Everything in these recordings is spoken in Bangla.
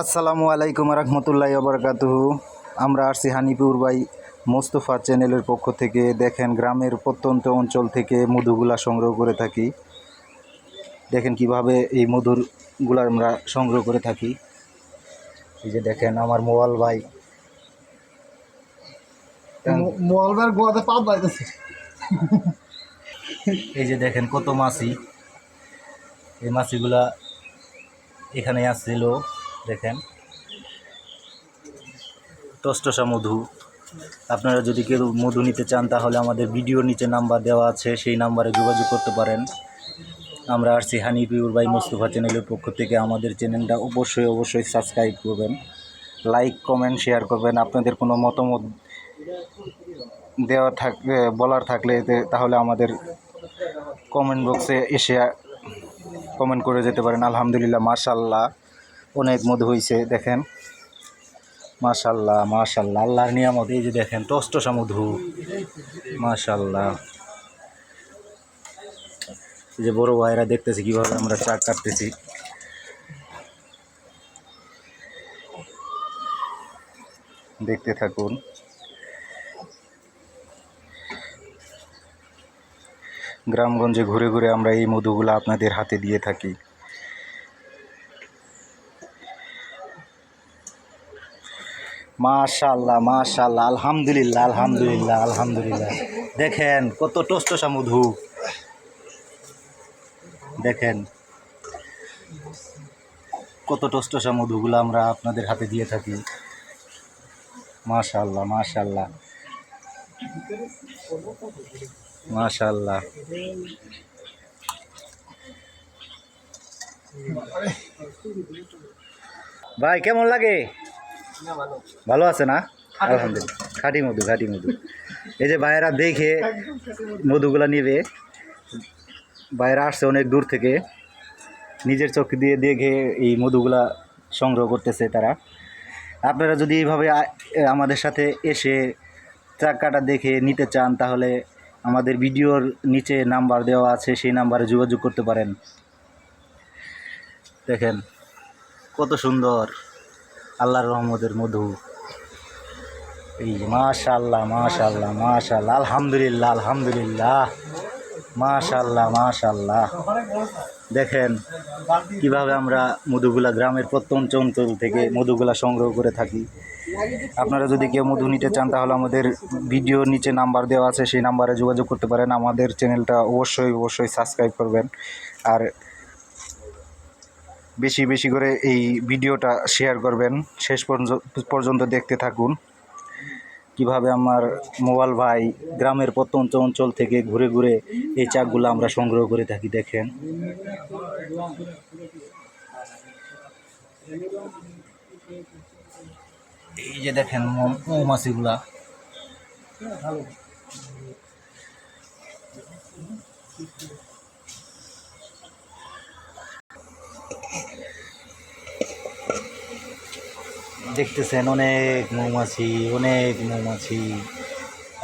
আসসালামু আলাইকুম রহমতুল্লাহ বরকাতুহু। আমরা আসছি হানিপুর বাই মোস্তফা চ্যানেলের পক্ষ থেকে। দেখেন গ্রামের প্রত্যন্ত অঞ্চল থেকে মধুগুলা সংগ্রহ করে থাকি। দেখেন কীভাবে এই মধুরগুলা আমরা সংগ্রহ করে থাকি। এই যে দেখেন আমার মোবাইল ভাই। মোবাইল গোয়াতে পাপ বাইতেছে। এই যে দেখেন কত মাছি। এই মাছিগুলা এখানে আসছিল। দেখেন। টসটসা মধু। আপনারা যদি কেউ মধু নিতে চান, তাহলে আমাদের ভিডিওর নিচে নাম্বার দেওয়া আছে, সেই নাম্বারে যোগাযোগ করতে পারেন। আমরা আসছি হানি পিউর বাই মোস্তফা চ্যানেলের পক্ষ থেকে। আমাদের চ্যানেলটা অবশ্যই অবশ্যই সাবস্ক্রাইব করবেন। লাইক, কমেন্ট, শেয়ার করবেন। আপনাদের কোনো মতামত দেওয়া থাকলে বলার থাকলে তাহলে আমাদের কমেন্ট বক্সে এসে কমেন্ট করে যেতে পারেন। আলহামদুলিল্লাহ মাশাল্লাহ অনেক মধু হয়েছে দেখেন। মাশাল্লাহ মাশাল্লাহ, আল্লাহর নিয়ামত, এই যে দেখেন, টসটসা মধু। মাশাল্লাহ। যে বড় ভাইরা দেখতেছি কীভাবে আমরা চা কাটতেছি। দেখতে থাকুন। গ্রামগঞ্জে ঘুরে ঘুরে আমরা এই মধুগুলো আপনাদের হাতে দিয়ে থাকি। মাশাল্লাহ মাশাল্লাহ আলহামদুলিল্লাহ আলহামদুলিল্লাহ আলহামদুলিল্লাহ। দেখেন, কত টসটসা মধু দেখেন, কত টসটসা মধুগুলো আমরা আপনাদের হাতে দিয়ে থাকি। মাশাল্লাহ মাশাল্লাহ মাশাল্লাহ ভাই, কেমন লাগে? ভালো আছে না? আলহামদুলিল্লাহ। খাঁটি মধু খাঁটি মধু। এই যে ভাইয়েরা দেখে মধুগুলা নিবে। ভাইয়েরা আসছে অনেক দূর থেকে। নিজের চোখ দিয়ে দেখে এই মধুগুলা সংগ্রহ করতেছে তারা। আপনারা যদি এইভাবে আমাদের সাথে এসে চাকাটা দেখে নিতে চান, তাহলে আমাদের ভিডিওর নিচে নাম্বার দেওয়া আছে, সেই নাম্বারে যোগাযোগ করতে পারেন। দেখেন, কত সুন্দর। আল্লাহর রহমতের মধু। এই মাশাল্লাহ মাশাল্লাহ মাশাল্লাহ আলহামদুলিল্লাহ আলহামদুলিল্লাহ। মাশাল্লাহ মাশাল্লাহ দেখেন কীভাবে আমরা মধুগুলা গ্রামের প্রত্যন্ত অঞ্চল থেকে মধুগুলা সংগ্রহ করে থাকি। আপনারা যদি কেউ মধু নিতে চান, তাহলে আমাদের ভিডিওর নিচে নাম্বার দেওয়া আছে, সেই নাম্বারে যোগাযোগ করতে পারেন। আমাদের চ্যানেলটা অবশ্যই অবশ্যই সাবস্ক্রাইব করবেন। আর বেশি বেশি করে এই ভিডিওটা শেয়ার করবেন। শেষ পর্যন্ত দেখতে থাকুন। কীভাবে আমার মোবাইল ভাই গ্রামের প্রত্যন্ত অঞ্চল থেকে ঘুরে ঘুরে এই চাকগুলো আমরা সংগ্রহ করে থাকি, দেখেন। এই যে দেখেন মৌমাছিগুলা। দেখতেছেন, অনেক মৌমাছি অনেক মৌমাছি।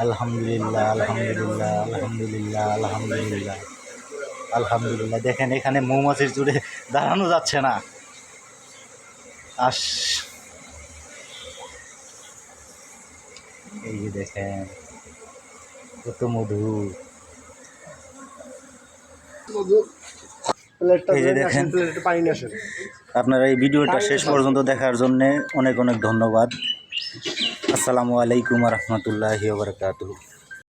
আলহামদুলিল্লাহ আলহামদুলিল্লাহ আলহামদুলিল্লাহ আলহামদুলিল্লাহ। আলহামদুলিল্লাহ, দেখেন এখানে মৌমাছির জুড়ে দাঁড়ানো যাচ্ছে না। আস। এই যে দেখেন, কত মধু। প্লেটটা এই যে দেখেন। প্লেটে পানি আসেন। আপনারা এই ভিডিওটা শেষ পর্যন্ত দেখার জন্য অনেক অনেক ধন্যবাদ। আসসালামু আলাইকুম রহমতুল্লাহ বারকাতুহ।